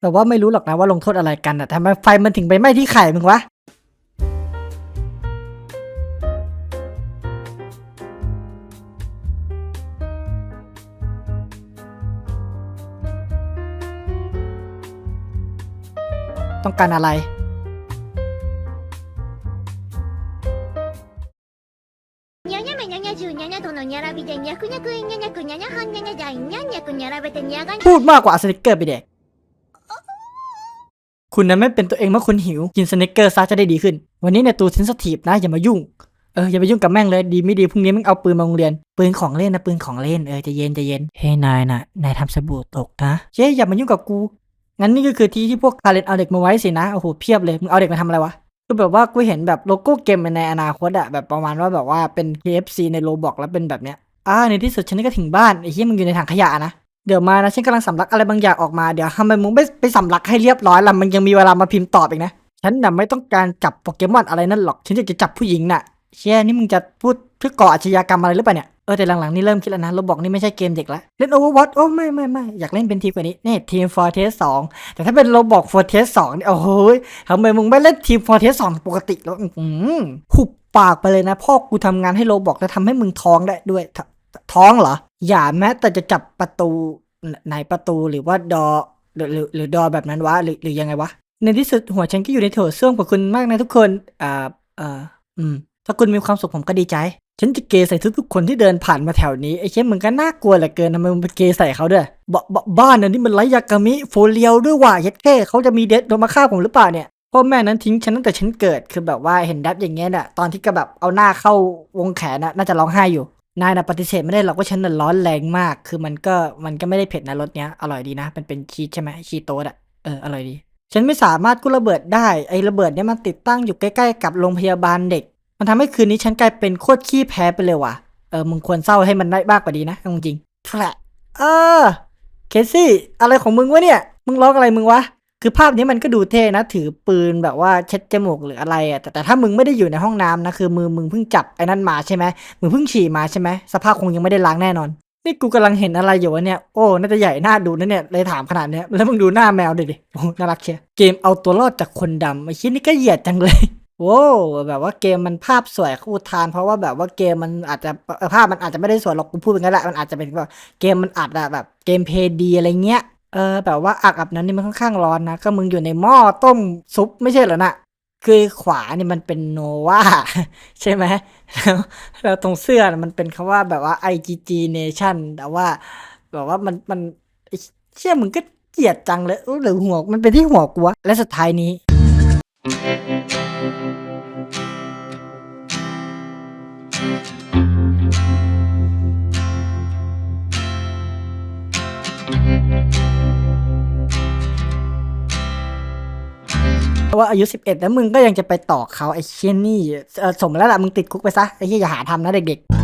แต่ว่าไม่รู้หรอกนะว่าลงโทษอะไรกันอะทำไมไฟมันถึงไปไหม้ที่ไข่มึงวะ ต้องการอะไร にゃにゃめにゃにゃじゅうにゃにゃとのにゃらびでにゃくにゃくいにゃにゃくにゃにゃはんにゃにゃじゃいにゃんにゃくにゃらべてにゃがにゃ พูดมากกว่าเอาสนิกเกอร์ไปเด็ก คุณนั้นไม่เป็นตัวเองเมื่อคุณหิว กินสเนิกเกอร์ซะจะได้ดีขึ้น วันนี้ในตูเซนสทีฟนะอย่ามายุ่ง เอออย่าไปยุ่งกับแม่งเลยดีไม่ดีพรุ่งนี้มึงเอาปืนมาโรงเรียน ปืนของเล่นนะปืนของเล่นเออจะเย็นจะเย็น เฮ้ยนายน่ะนายทำสบู่ตกนะเจ๊อย่ามายุ่งกับกู งั้นนี่ก็คือที่ที่พวกคาเลนเอาเด็กมาไว้สินะโอ้โหเพียบเลยมึงเอาเด็กมาทำอะไรวะคือแบบว่ากูเห็นแบบโลโก้เกมในอนาคตอะแบบประมาณว่าแบบว่าเป็น KFC ในโลบอกแล้วเป็นแบบเนี้ยอ่าในที่สุดฉันก็ถึงบ้านไอ้เหี้ยมึงอยู่ในถังขยะนะ เดี๋ยวมานะฉันกำลังสำลักอะไรบางอย่างออกมาเดี๋ยวทำไมมึงไม่ไปสำลักให้เรียบร้อยล่ะมันยังมีเวลามาพิมพ์ตอบอีกนะ ฉันน่ะไม่ต้องการจับโปเกมอนอะไรนั่นหรอก ฉันอยากจะจับผู้หญิงน่ะ เชี่ยนี่มึงจะพูดเพื่อก่ออาชญากรรมอะไรหรือเปล่าเนี่ยเออแต่หลังๆนี่เริ่มคิดแล้วนะเราบอกนี่ไม่ใช่เกมเด็กแล้วเล่น Overwatch โอ้ไม่ไม่ไม่อยากเล่นเป็นทีมกว่านี้นี่ทีม Fortress 2 แต่ถ้าเป็นเราบอก Fortress 2นี่โอ้โหยทำไมมึงไม่เล่นทีม Fortress 2 ปกติแล้วอืมหุบปากไปเลยนะพ่อกูทำงานให้โลบอกแล้วทำให้มึงท้องได้ด้วย ท้องเหรอ อย่าแม้แต่จะจับประตูไหนประตูหรือว่าดอหรือหรือหรือดอแบบนั้นวะหรือหรือยังไงวะ ในที่สุดหัวฉันก็อยู่ในโถส้วมขอบคุณมากนะทุกคนอ่าอ่าอืม ถ้าคุณมีความสุขผมก็ดีใจ ฉันจะเกยใส่ทุกๆคนที่เดินผ่านมาแถวนี้ไอ้เช่นมึงก็น่ากลัวเหลือเกินทำไมมึงไปเกยใส่เขาด้วยบบบบ้านน่ะนี่มันไร้ยากามิโฟเลียวด้วยว่ะยัดแค่เขาจะมีเด็ดโดนมาฆ่าผมหรือเปล่าเนี่ยพ่อแม่นั้นทิ้งฉันตั้งแต่ฉันเกิดคือแบบว่าเห็นดับอย่างเงี้ยน่ะตอนที่ก็แบบเอาหน้าเข้าวงแขนน่ะน่าจะร้องไห้อยู่ นายนะปฏิเสธไม่ได้หรอกว่าฉันน่ะร้อนแรงมาก คือมันก็มันก็ไม่ได้เผ็ดนะรสเนี้ยอร่อยดีนะเป็นเป็นชีสใช่ไหมชีโต๊ดอะเอออร่อยดี ฉันไม่สามารถกู้ระเบิดได้ไอ้ระเบิดเนี่ยมันติดตั้งอยู่ใกล้ๆกับโรงพยาบาลเด็ก มันทำให้คืนนี้ฉันกลายเป็นโคตรขี้แพ้ไปเลยว่ะเออมึงควรเศร้าให้มันได้มากกว่านี้นะจริงๆแผลเออเคซี่อะไรของมึงวะเนี่ย มึงร้องอะไรมึงวะ คือภาพนี้มันก็ดูเท่นะ ถือปืนแบบว่าเช็ดจมูกหรืออะไรอะแต่แต่ถ้ามึงไม่ได้อยู่ในห้องน้ำนะคือมือมึงเพิ่งจับไอ้นั่นมาใช่ไหมมึงเพิ่งฉี่มาใช่ไหมสภาพคงยังไม่ได้ล้างแน่นอน นี่กูกำลังเห็นอะไรอยู่วะเนี่ยโอ้น่าจะใหญ่หน่าดูนะเนี่ยเลยถามขนาดเนี้ยแล้วมึงดูหน้าแมวดิดิโอ้น่ารักเชียเกมเอาตัวรอดจากคนดำไอ้ชิ้นนี้ก็เหยียดจังเลยโว้วแบบว่าเกมมันภาพสวยคูทาน เพราะว่าแบบว่าเกมมันอาจจะเออภาพมันอาจจะไม่ได้สวยหรอกกูพูดเป็นงั้นแหละมันอาจจะเป็นแบบเกมมันอาจจะแบบเกมเพย์ดีอะไรเงี้ย เออแบบว่าอักอับนั้นนี่มันค่อนข้างร้อนนะ ก็มึงอยู่ในหม้อต้มซุปไม่ใช่เหรอนะคือขวาเนี่ยมันเป็นโนวาใช่ไหมแล้วแล้วตรงเสื้อน่มันเป็นคำว่าแบบว่า IGG Nation แต่ว่าแบบว่ามันมันเชื่อมึงก็เกลียดจังเลยหรือหัวมันเป็นที่หัวกูวะและสุดท้ายนี้ เพราะว่าอายุ 11 แล้วมึงก็ยังจะไปต่อเขาไอ้เชี่ยนี่สมแล้วล่ะมึงติดคุกไปซะไอ้เชี่ยอย่าหาทำนะเด็กๆ